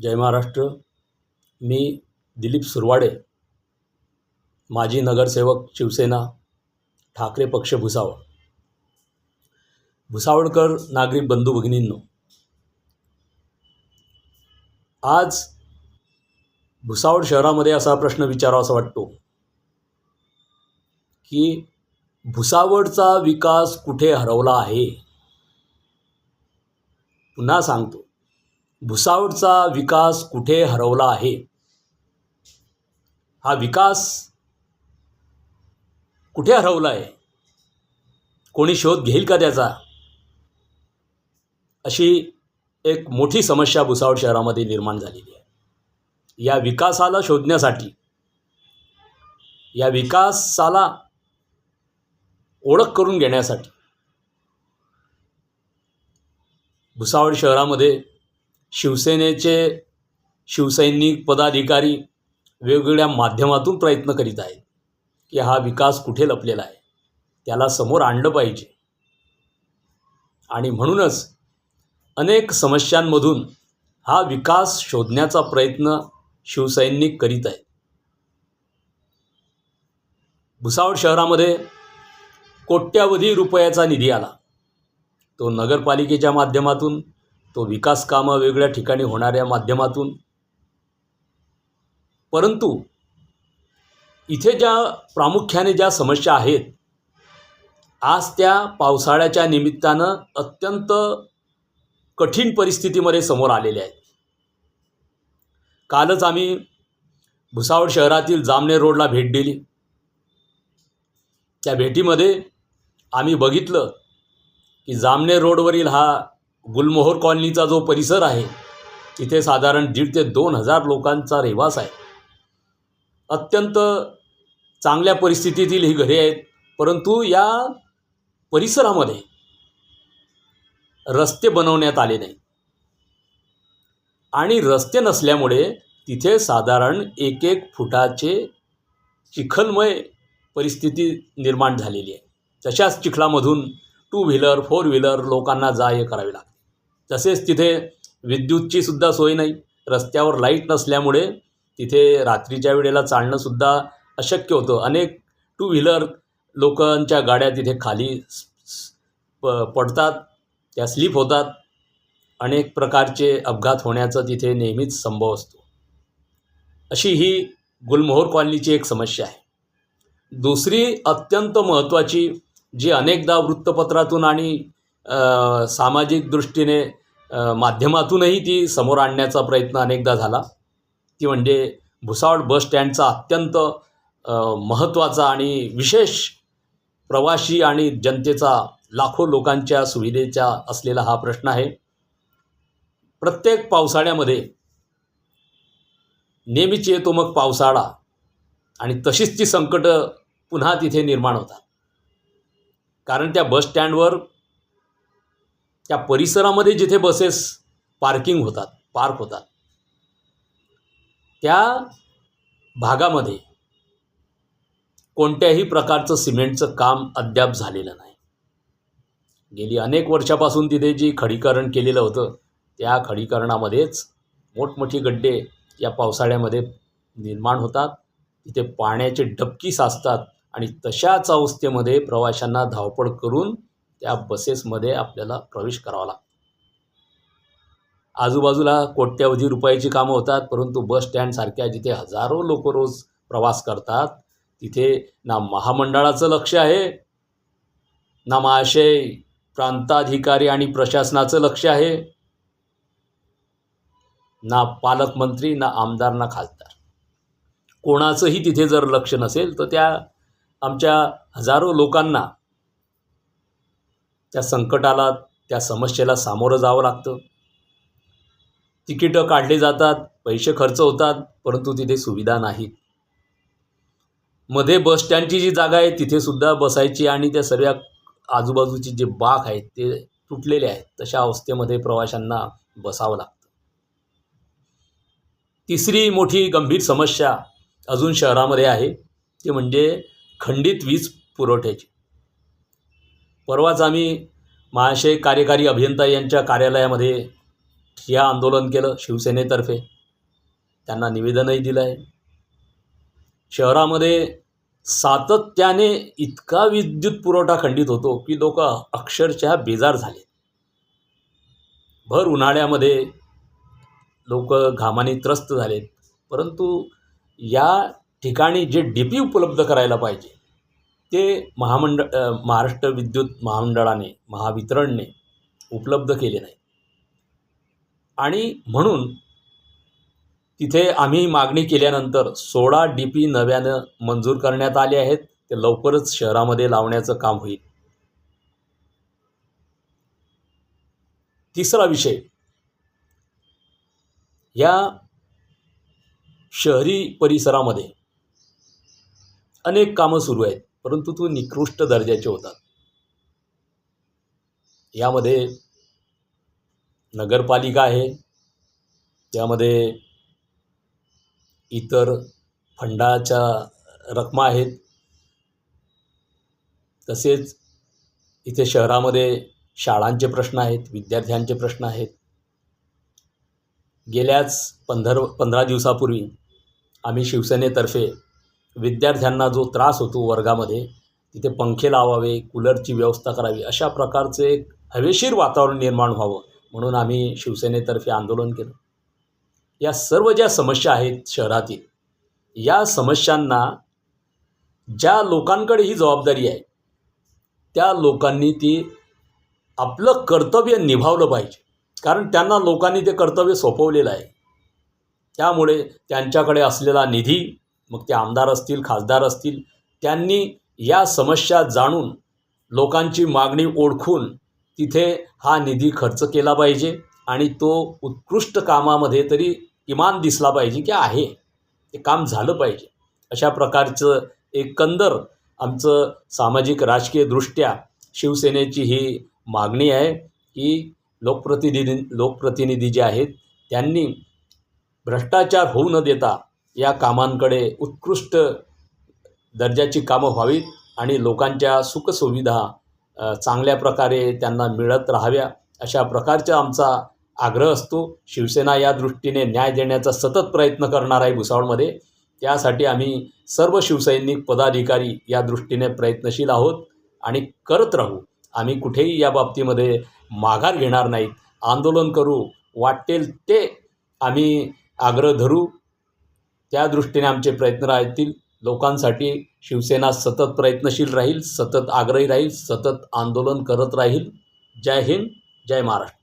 जय महाराष्ट्र. मी दिलीप सुरवाडे माजी नगरसेवक शिवसेना ठाकरे पक्ष भुसावळ. भुसावळकर नागरिक बंधू भगिनींनो आज भुसावळ शहरामध्ये असा प्रश्न विचारावासा वाटतो की भुसावळचा विकास कुठे हरवला आहे? पुन्हा सांगतो. भुसावळचा विकास कुठे हरवला आहे? हा विकास कुठे हरवला आहे कोणी शोध घेईल का त्याचा? अशी एक मोठी समस्या भुसावळ शहरामध्ये निर्माण झालेली आहे. या विकासाला शोधण्यासाठी या विकासाला ओळख करून घेण्यासाठी भुसावळ शहरामध्ये शिवसेनेचे शिवसैनिक पदाधिकारी वेगवेगळ्या माध्यमातून प्रयत्न करीत आहेत की हा विकास कुठे लपलेला आहे? त्याला समोर आणलं पाहिजे. आणि म्हणूनच अनेक समस्यांमधून हा विकास शोधण्याचा प्रयत्न शिवसैनिक करीत आहेत. भुसावळ शहरामध्ये कोट्यावधी रुपयाचा निधी आला. तो नगरपालिकेच्या माध्यमातून तो विकास कामं वेगळ्या ठिकाणी होणाऱ्या माध्यमातून. परंतु इथे ज्या प्रामुख्याने ज्या समस्या आहेत आज त्या पावसाळ्याच्या निमित्तानं अत्यंत कठीण परिस्थितीमध्ये समोर आलेल्या आहेत. कालच आम्ही भुसावळ शहरातील जामनेर रोडला भेट दिली. त्या भेटीमध्ये आम्ही बघितलं की जामनेर रोडवरील हा गुलमोहर कॉलनीचा जो परिसर आहे तिथे साधारण दीड ते दोन हजार लोकांचा रहिवास आहे. अत्यंत चांगल्या परिस्थितीतील ही घरे आहेत परंतु या परिसरामध्ये रस्ते बनवण्यात आले नाही. आणि रस्ते नसल्यामुळे तिथे साधारण एक एक फुटाचे चिखलमय परिस्थिती निर्माण झालेली आहे. तशाच चिखलामधून टू व्हीलर फोर व्हीलर लोकांना जा ये करावी लागते. तसेच तिथे विद्युतची सुद्धा सोय नाही. रस्त्यावर लाइट नसल्यामुळे तिथे रात्रीच्या वेळेला चालणंसुद्धा अशक्य होतं. अनेक टू व्हीलर लोकांच्या गाड्या तिथे खाली प पडतात त्या स्लिप होतात. अनेक प्रकारचे अपघात होण्याचं तिथे नेहमीच संभव असतो. अशी ही गुलमोहर कॉलनीची एक समस्या आहे. दुसरी अत्यंत महत्त्वाची जी अनेकदा वृत्तपत्रातून आणि सामाजिक दृष्टीने माध्यमातूनही ती समोर आणण्याचा प्रयत्न अनेकदा झाला. ती म्हणजे भुसावळ बस स्टँडचा अत्यंत महत्त्वाचा आणि विशेष प्रवासी आणि जनतेचा लाखो लोकांच्या सुविधेचा असलेला हा प्रश्न आहे. प्रत्येक पावसाळ्यामध्ये नेहमीच येतो मग पावसाळा आणि तशीच ती संकटं पुन्हा तिथे निर्माण होतात. कारण त्या बस स्टँडवर त्या परिसरामध्ये जिथे बसेस पार्किंग होतात पार्क होतात त्या भागामध्ये कोणत्याही प्रकारचं सिमेंटचं काम अद्याप झालेलं नाही. गेली अनेक वर्षापासून तिथे जी खडीकरण केलेलं होतं त्या खडीकरणामध्येच मोठमोठी गड्डे या पावसाळ्यामध्ये निर्माण होतात. तिथे पाण्याचे डबकी साचतात आणि तशाच अवस्थेमध्ये प्रवाशांना धावपळ करून त्या बसेसमध्ये आपल्याला प्रवेश करावा लागतो. आजूबाजूला कोट्यावधी रुपयाची कामं होतात परंतु बस स्टँडसारख्या जिथे हजारो लोक रोज प्रवास करतात तिथे ना महामंडळाचं लक्ष आहे ना महाशय प्रांताधिकारी आणि प्रशासनाचं लक्ष आहे ना पालकमंत्री ना आमदार ना खासदार. कोणाचंही तिथे जर लक्ष नसेल तर त्या आमच्या हजारो लोकांना त्या संकटाला त्या समस्येला सामोरं जावं लागतं. तिकीटं काढली जातात पैसे खर्च होतात परंतु तिथे सुविधा नाहीत मध्ये बस स्टँडची जी जागा आहे तिथे सुद्धा बसायची आणि त्या सर्व आजूबाजूची जे बाग आहेत ते तुटलेले आहेत. तशा अवस्थेमध्ये प्रवाशांना बसावं लागतं. तिसरी मोठी गंभीर समस्या अजून शहरामध्ये आहे ती म्हणजे खंडित वीज पुरवठ्याची. परवाच आम्ही महाशय कार्यकारी अभियंता यांच्या कार्यालयामध्ये ठिय्या आंदोलन केलं शिवसेनेतर्फे. त्यांना निवेदनही दिलं आहे. शहरामध्ये सातत्याने इतका विद्युत पुरवठा खंडित होतो की लोक अक्षरशः बेजार झाले. भर उन्हाळ्यामध्ये लोक घामाने त्रस्त झालेत. परंतु या ठिकाणी जे डी पी उपलब्ध करायला पाहिजे ते महामंडळ महाराष्ट्र विद्युत महामंडळाने महावितरणने उपलब्ध केले नाही. आणि म्हणून तिथे आम्ही मागणी केल्यानंतर सोळा डी पी नव्यानं मंजूर करण्यात आले आहेत. ते लवकरच शहरामध्ये लावण्याचं काम होईल. तिसरा विषय. या शहरी परिसरामध्ये अनेक कामं सुरू आहेत. परंतु तो निकृष्ट दर्जाचे होतात. यामध्ये नगरपालिका आहे त्यामध्ये इतर फंडाच्या रकमा आहेत. तसेच इथे शहरामध्ये शाळांचे प्रश्न आहेत विद्यार्थ्यांचे प्रश्न आहेत. गेल्याच पंधर पंधरा दिवसापूर्वी आम्ही शिवसेनेतर्फे विद्यार्थ्यांना जो त्रास होतो वर्गामध्ये तिथे पंखे लावावे कूलरची व्यवस्था करावी अशा प्रकारचं एक हवेशीर वातावरण निर्माण व्हावं म्हणून आम्ही शिवसेनेतर्फे आंदोलन केलं. या सर्व ज्या समस्या आहेत शहरातील या समस्यांना ज्या लोकांकडे ही जबाबदारी आहे त्या लोकांनी ती आपलं कर्तव्य निभावलं पाहिजे. कारण त्यांना लोकांनी ते कर्तव्य सोपवलेलं आहे. त्यामुळे त्यांच्याकडे असलेला निधी मग ते आमदार असतील खासदार असतील त्यांनी या समस्या जाणून लोकांची मागणी ओळखून तिथे हा निधी खर्च केला पाहिजे आणि तो उत्कृष्ट कामामध्ये तरी किमान दिसला पाहिजे की आहे. ते काम झालं पाहिजे. अशा प्रकारचं एकंदर आमचं सामाजिक राजकीय दृष्ट्या शिवसेनेची ही मागणी आहे की लोकप्रतिनिधी लोकप्रतिनिधी जे आहेत त्यांनी भ्रष्टाचार होऊ न देता या कामांकडे उत्कृष्ट दर्जाची कामं व्हावीत आणि लोकांच्या सुखसुविधा चांगल्या प्रकारे त्यांना मिळत राहाव्या अशा प्रकारचा आमचा आग्रह असतो. शिवसेना या दृष्टीने न्याय देण्याचा सतत प्रयत्न करणार आहे भुसावळमध्ये. त्यासाठी आम्ही सर्व शिवसैनिक पदाधिकारी या दृष्टीने प्रयत्नशील आहोत आणि करत राहू. आम्ही कुठेही या बाबतीमध्ये माघार घेणार नाहीत. आंदोलन करू वाटेल ते आम्ही आग्रह धरू. त्या दृष्टीने आमचे प्रयत्न राहतील. लोकांसाठी शिवसेना सतत प्रयत्नशील राहील सतत आग्रही राहील सतत आंदोलन करत राहील. जय हिंद जय महाराष्ट्र.